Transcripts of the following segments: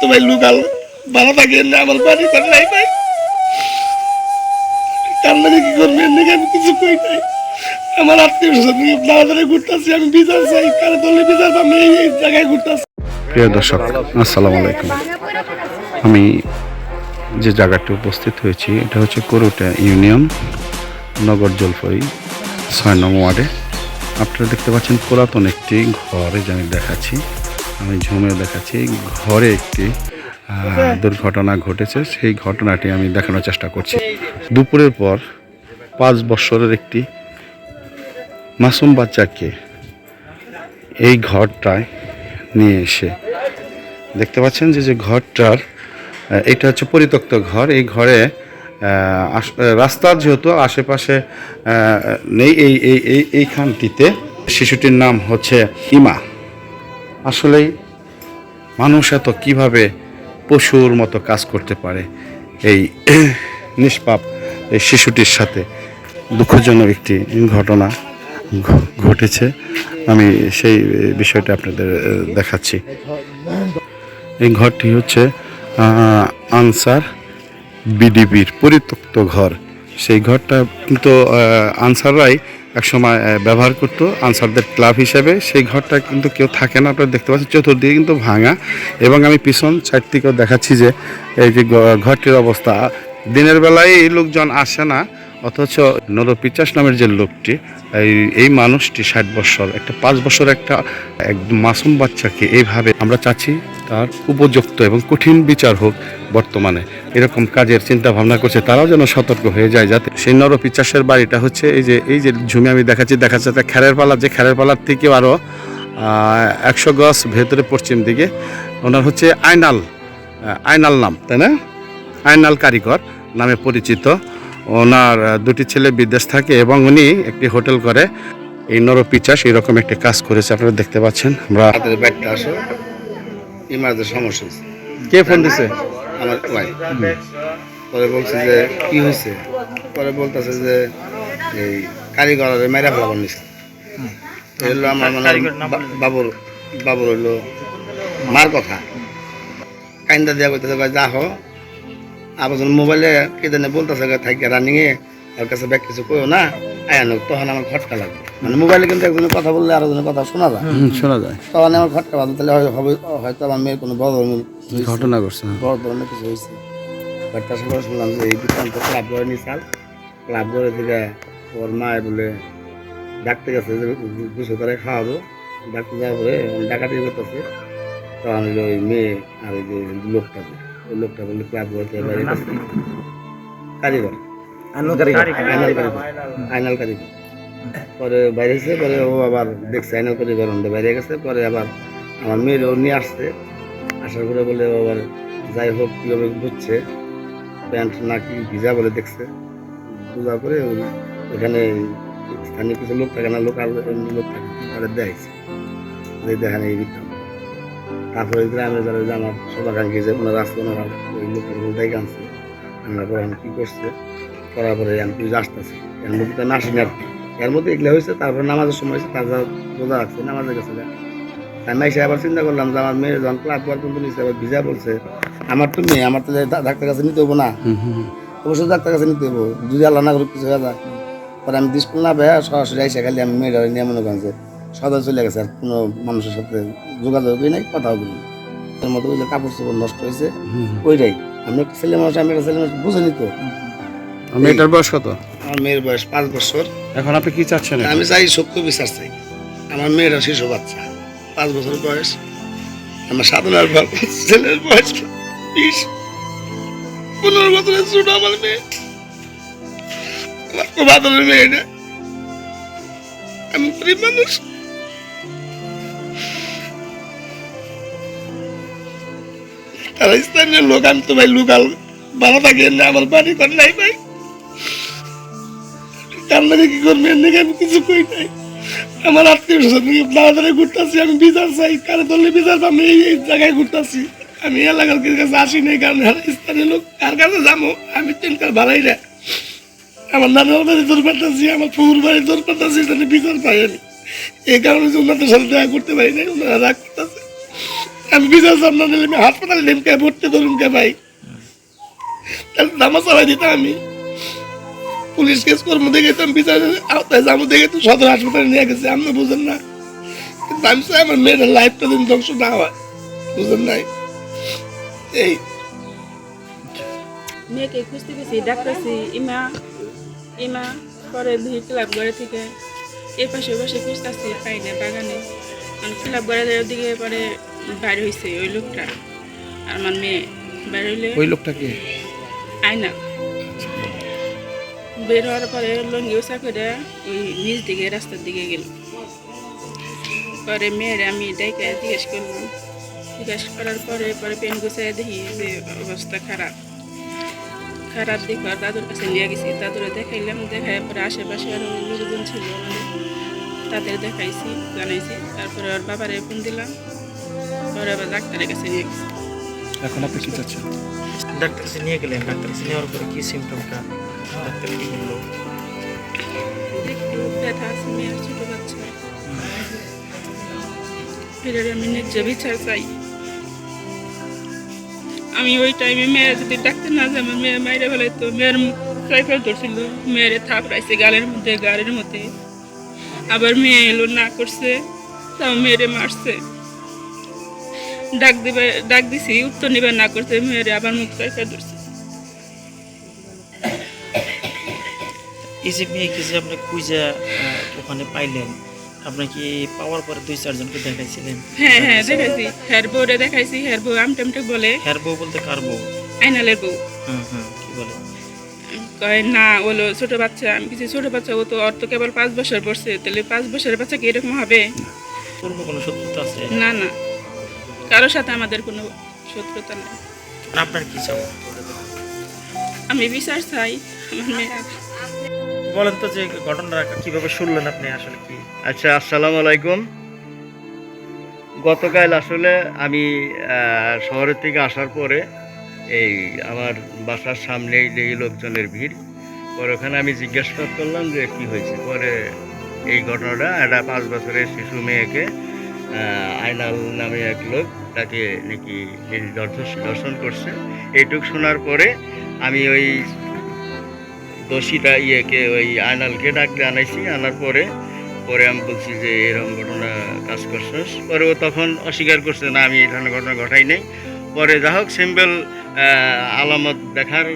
তো ভাই লোকাল আমার বাড়ি করে নাই ভাই। কি করবে? আমি কিছু কই নাই? আমার আত্মীয় স্বজন দাঁড়াদাঁড়ি ঘুরতেছি, আমি বিচার চাই, কারও বিচার এই জায়গায় ঘুরতেছি। প্রিয় দর্শক, আসসালামু আলাইকুম। আমি যে জায়গাটি উপস্থিত হয়েছি, এটা হচ্ছে করুটা ইউনিয়ন, নগর জলপাই ছয় নং ওয়ার্ডে। আপনারা দেখতে পাচ্ছেন পুরাতন একটি ঘরে যে আমি দেখাচ্ছি। আমি ঝুমে দেখাচ্ছি ঘরে একটি দুর্ঘটনা ঘটেছে সেই ঘটনাটি আমি দেখানোর চেষ্টা করছি। দুপুরের পর পাঁচ বছরের একটি মাসুম বাচ্চাকে এই ঘরটায় নিয়ে এসে দেখতে পাচ্ছেন যে যে ঘরটার এটা হচ্ছে পরিত্যক্ত ঘর। এই ঘরে রাস্তার যেহেতু আশেপাশে নেই এই এই এই এইখানটিতে শিশুটির নাম হচ্ছে ইমা। আসলেই মানুষ এত কীভাবে পশুর মতো কাজ করতে পারে? এই নিষ্পাপ এই শিশুটির সাথে দুঃখজনক একটি ঘটনা ঘটেছে। আমি সেই বিষয়টা আপনাদের দেখাচ্ছি। এই ঘরটি হচ্ছে আনসার বিডিবির পরিত্যক্ত ঘর। সেই ঘরটা কিন্তু আনসাররাই একসময় ব্যবহার করতো আনসারদের ক্লাব হিসেবে। সেই ঘরটা কিন্তু কেউ থাকে না, আপনারা দেখতে পাচ্ছেন। চতুর্দিকে কিন্তু ভাঙা। এবং আমি পিছন সাইড থেকেও দেখাচ্ছি যে, এই যে ঘরটির অবস্থা। দিনের বেলায় এই লোকজন আসে না, অথচ নর পিচাস নামের যে লোকটি, এই এই মানুষটি ষাট বছর, একটা পাঁচ বছর একটা একদম মাসুম বাচ্চাকে এইভাবে আমরা চাচ্ছি তার উপযুক্ত এবং কঠিন বিচার হোক বর্তমানে। এরকম কাজের চিন্তা ভাবনা করছে তারাও যেন সতর্ক হয়ে যায় যাতে সেই নর পিচাসের বাড়িটা হচ্ছে এই যে এই যে ঝুমি আমি দেখাচ্ছি দেখা যাচ্ছে খেরের পালা যে খেরের পালার থেকেও আরও একশো গজ ভেতরে পশ্চিম দিকে ওনার হচ্ছে আইনাল আহ, আইনাল নাম তাই না? আইনাল কারিগর নামে পরিচিত। ওনার দুটি ছেলে বিদেশ থাকে এবং উনি একটি হোটেল করে। এই নরপিচাস এরকম একটি কাজ করেছে আপনারা দেখতে পাচ্ছেন। আমরা ব্যাগটা আসো ইমারদের সমস্যা কে ফোন দিছে? আমার ভাই পরে বলছে যে কি হয়েছে পরে বলতেছে যে এই কারিগরের মেরা ফেলাবার নিছে। এই হলো আমার মানে বাবুর বাবুর হইল মার কথা। কাইন্দা দিয়া কইতেছে ভাই যা হো আবার মোবাইলে কে জানে বলতেছে থাকি রানিংয়ে আর কাছে ব্যাগ কিছু কইও না। আয়ানো তখন আমার খটকা লাগবে। মানে মোবাইলে কিন্তু একজনের কথা বললে আর একজনের কথা শোনা যায়। শোনা যায়। তখন আমার খটকা বাজে তাহলে হয়- হবে হয়তো আমার মেয়ের কোনো বড় ধরনের ঘটনা ঘটছে বড় ধরনের কিছু হয়েছে। বাট সঙ্গে শুনলাম যে এই দোকান তো ক্লাব করে নি চাল ক্লাব করে থেকে ওর মায় বলে ডাকতে গেছে যে দুশো করে খাওয়াবো। ডাকতে যাওয়ার পরে ডাকাতি করতেছে। তখন হইল ওই মেয়ে আর ওই যে লোকটা ওই লোকটা বলে ক্লাব করতে বাইরে কারিগর আইনাল কারিগর আইনাল কারিগর পরে বাইরে এসে পরে ও আবার দেখছে আইনাল কারিগর বাইরে গেছে। পরে আবার আমার মেয়ের ও নিয়ে আসছে। আসার পরে বলে ও আবার যাই হোক কীভাবে বুঝছে প্যান্ট নাকি ভিজা বলে দেখছে। বোঝার পরে এখানে স্থানীয় কিছু লোক থাকে না লোকাল এমনি লোক থাকে তাদের দেখাইছে। ওই দেখেন এই বিদ্যা তারপরে গ্রামে যারা যে আমার শুভাকাঙ্ক্ষী যে ওনারা আসছে ওনারা ওই লোকের দেখে আনছে আমরা কী করছে? করার পরে আসতেছি এর মধ্যে তো আর কি। এর মধ্যে এগুলো হয়েছে তারপরে নামাজের সময় হয়েছে তারপর রোজা রাখছে নামাজে কাছে। আমি এসে আবার চিন্তা করলাম যে আমার মেয়ে যখন ক্লাব করার কিন্তু নিচ্ছে আবার ভিজা বলছে আমার তো মেয়ে আমার তো ডাক্তার কাছে নিতে হব না। অবশ্যই ডাক্তার কাছে নিতে হব যদি আল্লাহ না করে কিছু যায়। পরে আমি স্কুল না পেয়ে সরাসরি এসে খালি আমি মেয়েটা নিয়ে মনে করেন যে সদা চলে গেছে আর কোনো মানুষের সাথে যোগাযোগই নাই কথাও বলি এর মতো ওই যে কাপড় চোপড় নষ্ট হয়েছে ওইটাই। আমি একটা ছেলে মানুষ আমি একটা ছেলে মানুষ বুঝিনি তো মেয়েটার বয়স কত? আমার মেয়ের বয়স পাঁচ বছর। এখন আপনি কি চাচ্ছেন আমি চাই সত্য বিচার চাই আমার মেয়েরা শিশু বাচ্চা। পাঁচ বছর বয়স। আমার সাধনার পর ছেলের বয়স বিশ। পনেরো বছরের ছোট আমার মেয়ে। আমার খুব আদরের মেয়ে না। আমি গরিব মানুষ। তারা স্থানীয় লোক আমি তো ভাই লোকাল। ভালো থাকি এলে আমার বাড়ি ঘর নাই ভাই। কান্নাকে কি করবে? আমি কিছু কই নাই। আমার আত্মীয় স্বজন দাঁড়াদাঁড়ি ঘুরতেছি, আমি বিচার চাই। কারও দলে বিচার পাবো এই এই জায়গায় ঘুরতেছি। আমি এলাকার কিছু আসি নাই, কারণ স্থানীয় লোক। কার কাছে যাব? আমি তিনকাল ভাড়াই না। আমার নানার বাড়ি দূর পাঠাচ্ছি, আমার ফুর বাড়ি দূর পাঠাচ্ছি বিচার পাই আমি। এই কারণে যে ওনাদের সাথে দেখা করতে পারি নাই, ওনারা রাগ করতেছে। আমি বিচার সামনে নিলে আমি হাসপাতালে নেমকে ভর্তি করুন কে ভাই তাহলে নামা চালাই দিতাম আমি। পুলিশ কেস কর্ম দেখে তো আমি বিচারের আওতায় যাব দেখে তো সদর হাসপাতালে নিয়ে গেছে আপনি বুঝেন না। কিন্তু আমি চাই আমার মেয়ের লাইফটা দিন ধ্বংস না হয় বুঝেন নাই? এই। মেয়েকে খুঁজতে গেছি ডাকতেছি ইমা ইমা পরে ভিড় ক্লাব ঘরে থেকে এই পাশে বসে খুঁজতেছি পাই না বাগানে। ক্লাব ঘরের দিকে পরে বাইরে হয়েছে ওই লোকটা আর আমার মেয়ে বাইর হইলে ওই লোকটাকে আয়না। বের হওয়ার পরে লঙ্গি উষা করে ওই নিচ দিকে রাস্তার দিকে গেল। পরে মেয়ের আমি ডাইকে জিজ্ঞেস করলাম। জিজ্ঞেস করার পরে পরে পেন গুছাই দেখি যে অবস্থা খারাপ। খারাপ দেখো আর দাদুর কাছে নিয়ে গেছি। দাদুরে দেখাইলাম দেখাই পরে আশেপাশে আরও লোকজন ছিল তাদের দেখাইছি জানাইছি। তারপরে ওর বাবারে ফোন দিলাম। পরে আবার ডাক্তারের কাছে নিয়ে গেছি। এখন আপনি কি চাচ্ছেন? ডাক্তার কাছে নিয়ে গেলেন। ডাক্তার কাছে নেওয়ার পরে কী সিমটমটা মেয়ের আমি ওই টাইমে মেয়ের যদি ডাক্তার না যাই, আমার মেয়ের মাইরে ফেলাই তো মেয়ের সাইকেল ধরছিল। মেয়ের থাপড়াইছে গালের মধ্যে গাড়ির মধ্যে। আবার মেয়ে এলো, না করছে, তাও মেয়েরে মারছে। ডাক দিবে ডাক দিছি, উত্তর নিবে না করছে, মেয়েরে আবার মুখ সাইকেল ধরছে। এই যে মেয়েকে যে আপনি খুঁজে ওখানে পাইলেন আপনি কি পাওয়ার পরে দুই চারজনকে দেখাইছিলেন? হ্যাঁ হ্যাঁ দেখাইছি। হেয়ার বউরে দেখাইছি হেয়ার বউ আমটে আমটে বলে। হ্যার বউ বলতে কার বউ? আইনালের বউ। হ্যাঁ হ্যাঁ কি বলে? কয় না ওলো ছোট বাচ্চা আমি কিছু ছোট বাচ্চা ও তো ওর তো কেবল পাঁচ বছর পড়ছে তাহলে পাঁচ বছরের বাচ্চা কি এরকম হবে? পূর্ব কোনো শত্রুতা আছে? না না। কারোর সাথে আমাদের কোনো শত্রুতা নেই। আপনার কি চাও আমি বিচার চাই আমার মেয়ে। বলেন তো যে ঘটনাটা কীভাবে শুনলেন আপনি আসলে কি? আচ্ছা আসসালামু আলাইকুম। গতকাল আসলে আমি শহরের থেকে আসার পরে এই আমার বাসার সামনেই এই লোকজনের ভিড় পরে ওখানে আমি জিজ্ঞাসা করলাম যে কি হয়েছে। পরে এই ঘটনাটা একটা পাঁচ বছরের শিশু মেয়েকে আহ, আইনাল নামে এক লোক তাকে নাকি দর্শন করছে। এইটুক শোনার পরে আমি ওই দোষীটা ইয়েকে ওই আয়নালকে ডাকতে আনাইছি, আনার পরে পরে আমি বলছি যে এরকম ঘটনা কাজ করছিস পরে ও তখন অস্বীকার করছে, না, আমি এই ধরনের ঘটনা ঘটাই নাই। পরে যা হোক সিম্পল আলামত দেখার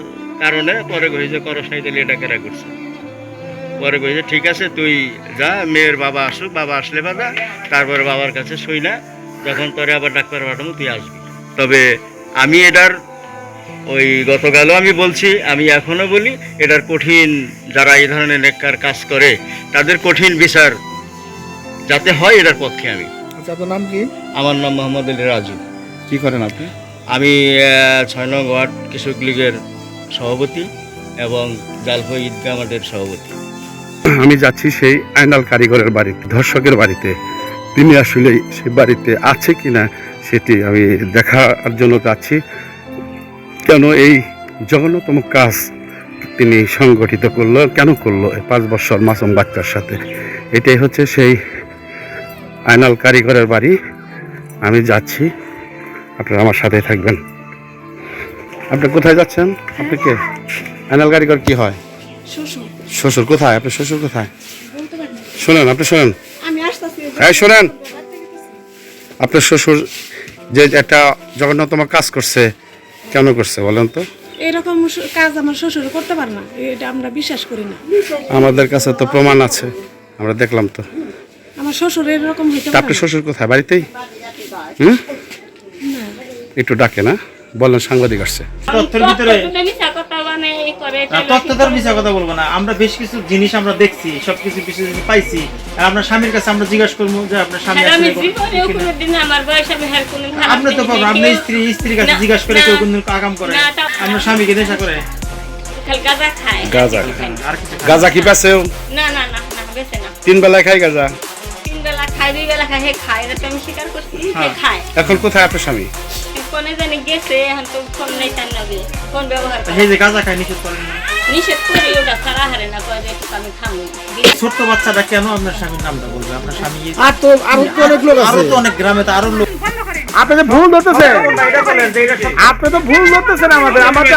কারণে পরে কইছে করস নাই, তাহলে এটা কেরা করছে? পরে কইছে ঠিক আছে, তুই যা, মেয়ের বাবা আসুক, বাবা আসলে বাবা, তারপরে বাবার কাছে শুই না। যখন তোরে আবার ডাক্তার পাঠাবো, তুই আসবি। তবে আমি এটার ওই গতকালও আমি বলছি আমি এখনও বলি এটার কঠিন যারা এই ধরনের নেককার কাজ করে তাদের কঠিন বিচার যাতে হয় এটার পক্ষে আমি। আচ্ছা আপনার নাম কি? আমার নাম মোহাম্মদ আলী রাজু। কি করেন আপনি? আমি ছয় নং ওয়ার্ড কৃষক লীগের সভাপতি এবং জালফই ঈদগাহ মাঠের সভাপতি। আমি যাচ্ছি সেই আইনাল কারিগরের বাড়িতে ধর্ষকের বাড়িতে। তিনি আসলে সেই বাড়িতে আছে কিনা সেটি আমি দেখার জন্য যাচ্ছি। কেন এই জঘন্যতম কাজ তিনি সংগঠিত করল কেন করল পাঁচ বছর মাসুম বাচ্চার সাথে? এটাই হচ্ছে সেই আইনাল কারিগরের বাড়ি। আমি যাচ্ছি। আপনারা আমার সাথে থাকবেন। আপনি কোথায় যাচ্ছেন? আপনি কে? আইনাল কারিগর কি হয়? শ্বশুর। কোথায়? আপনার শ্বশুর কোথায়? শোনেন আপনি শোনেন। হ্যাঁ শোনেন। আপনার শ্বশুর যে একটা জঘন্যতম কাজ করছে কেন করছে বলেন তো? এরকম কাজ আমার শ্বশুর করতে পার না এটা আমরা বিশ্বাস করি না। আমাদের কাছে তো প্রমাণ আছে আমরা দেখলাম তো। আমার শ্বশুর এরকম হইতে আপনি পারে শ্বশুর কোথায় বাড়িতেই? হুম? একটু ডাকে না বলেন সাংবাদিক আসছে। তথ্যের ভিতরে মিশা কথা এই করে না, তথ্য তার মিশা কথা বলব না। আমরা বেশ কিছু জিনিস আমরা দেখছি সবকিছু কিছু পাইছি। আর আপনার স্বামীর কাছে আমরা জিজ্ঞাসা করব যে আপনার স্বামী আর আমি আসলে জীবনেও কিনা। কোনোদিন আমার বয়স আমি হার কোনো খারাপ আপনি তো পাবো আপনি স্ত্রী স্ত্রীর কাছে জিজ্ঞাসা করে কেউ কোনদিন আগাম করে। না, স্বামীকে নেশা করে? খালি গাঁজা খায়। গাঁজা আর কিছু খায়? না। গাজা কি পাশেও না না না না বেছে না। তিন বেলায় খাই গাজা? তিন বেলা খায় দুই বেলা খায় হে খায় এটা আমি স্বীকার করছি হে খায়। এখন কোথায় আপনার স্বামী? ফোনে জানি গেছে এখন তো ফোন নেই তার নাকি ফোন ব্যবহার করে। এই যে গাঁজা খায় নিষেধ করেন না? নিষেধ করি ওটা সারা হারে না কয় যে একটু আমি খামু। ছোট্ট বাচ্চাটা কেন আপনার স্বামীর নামটা বলবে? আপনার স্বামী আর তো আরও তো অনেক লোক আরও তো অনেক গ্রামে তো আরও লোক আপনি তো ভুল ধরতেছেন। আপনি তো ভুল ধরতেছেন আমাদের। আমাদের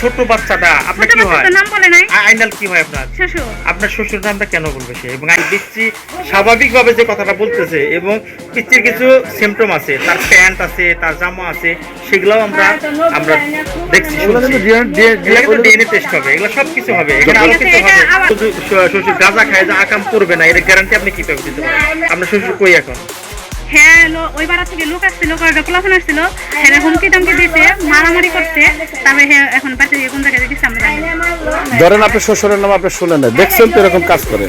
ছোট বাচ্চাটা আপনার কি হয়? নাম বলে নাই? আইনাল কি হয় আপনার? শ্বশুর। আপনার শ্বশুর নামটা কেন বলবে সে? এবং আমি দেখছি স্বাভাবিকভাবে যে কথাটা বলতেছে এবং কিছু সিমটম আছে তার প্যান্ট আছে তার জামা আছে সেগুলোও আমরা আমরা দেখছি কিন্তু DNA এগুলো কিন্তু ডিএনএ টেস্ট হবে এগুলো সব কিছু হবে। এখানে আরও কিছু হবে। শ্বশুর গাঁজা খায় যে আকাম করবে না এর গ্যারান্টি আপনি কীভাবে দিতে পারেন? আপনার শ্বশুর কই এখন? হ্যাঁ ওই পাড়া থেকে লোক আসছিল কয়েকটা পোলাফোন আসছিল। হ্যাঁ হুমকি টামকি দিতে মারামারি করছে তবে হ্যাঁ এখন গিয়ে কোন জায়গায় দিচ্ছে আমরা ধরেন আপনি শ্বশুরের নাম আপনি শুনেন না দেখছেন তো এরকম কাজ করে।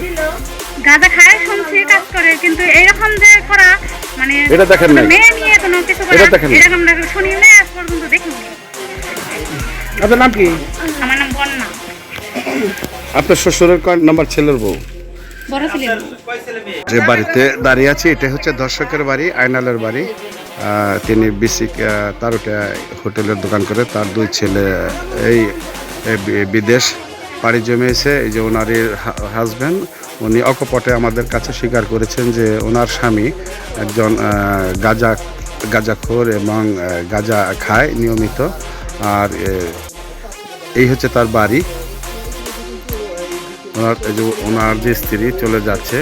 গাঁজা খায় শুনছি কাজ করে কিন্তু এইরকম যে করা মানে এটা দেখেন নাই? মেয়ে নিয়ে কোনো কিছু করা এটা দেখেন? এরকম আমরা শুনি না আজ পর্যন্ত দেখিনি। আপনার নাম কি? আমার নাম বন্যা। আপনার শ্বশুরের কয় নাম্বার ছেলের বউ? যে বাড়িতে দাঁড়িয়ে আছি এটা হচ্ছে দর্শকের বাড়ি আয়নালের বাড়ি। তিনি বিসিক তারুটা হোটেলের দোকান করে তার দুই ছেলে এই বিদেশ পাড়ি জমিয়েছে। এই যে ওনারই হাজব্যান্ড উনি অকপটে আমাদের কাছে স্বীকার করেছেন যে ওনার স্বামী একজন গাঁজা গাঁজাখোর এবং গাঁজা খায় নিয়মিত। আর এই হচ্ছে তার বাড়ি। ওনার ওনার যে স্ত্রী চলে যাচ্ছে